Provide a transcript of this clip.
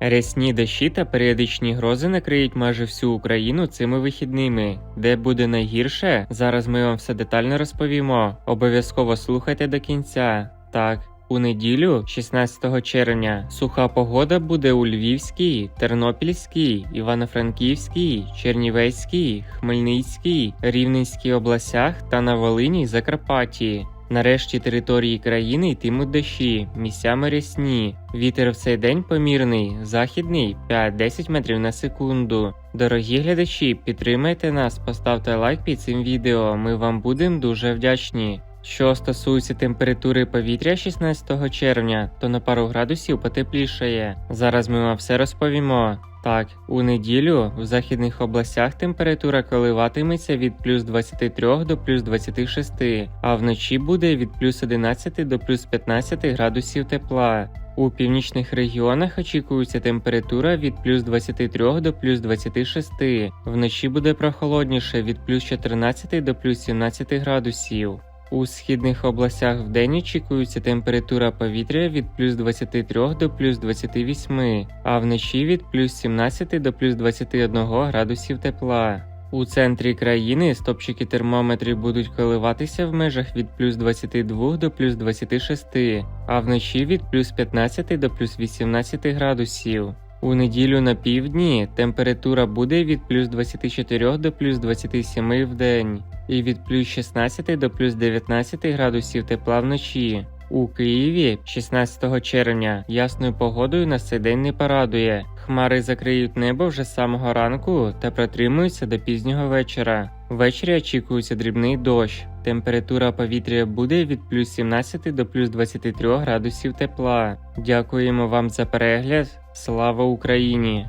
Рясні дощі та періодичні грози накриють майже всю Україну цими вихідними. Де буде найгірше, зараз ми вам все детально розповімо. Обов'язково слухайте до кінця. Так. У неділю, 16 червня, суха погода буде у Львівській, Тернопільській, Івано-Франківській, Чернівецькій, Хмельницькій, Рівненській областях та на Волині й Закарпатті. Нарешті території країни йтимуть дощі, місцями рясні. Вітер в цей день помірний, західний 5-10 метрів на секунду. Дорогі глядачі, підтримайте нас, поставте лайк під цим відео. Ми вам будемо дуже вдячні. Що стосується температури повітря 16 червня, то на пару градусів потеплішає. Зараз ми вам все розповімо. Так, у неділю в західних областях температура коливатиметься від плюс 23 до плюс 26, а вночі буде від плюс 11 до плюс 15 градусів тепла. У північних регіонах очікується температура від плюс 23 до плюс 26. Вночі буде прохолодніше від плюс 14 до плюс 17 градусів. У східних областях вдень очікується температура повітря від плюс 23 до плюс 28, а вночі від плюс 17 до плюс 21 градусів тепла. У центрі країни стопчики термометрів будуть коливатися в межах від плюс 22 до плюс 26, а вночі від плюс 15 до плюс 18 градусів. У неділю на півдні температура буде від плюс 24 до плюс 27 в день і від плюс 16 до плюс 19 градусів тепла вночі. У Києві 16 червня ясною погодою на цей день не порадує. Хмари закриють небо вже з самого ранку та протримуються до пізнього вечора. Ввечері очікується дрібний дощ. Температура повітря буде від плюс 17 до плюс 23 градусів тепла. Дякуємо вам за перегляд. Слава Україні!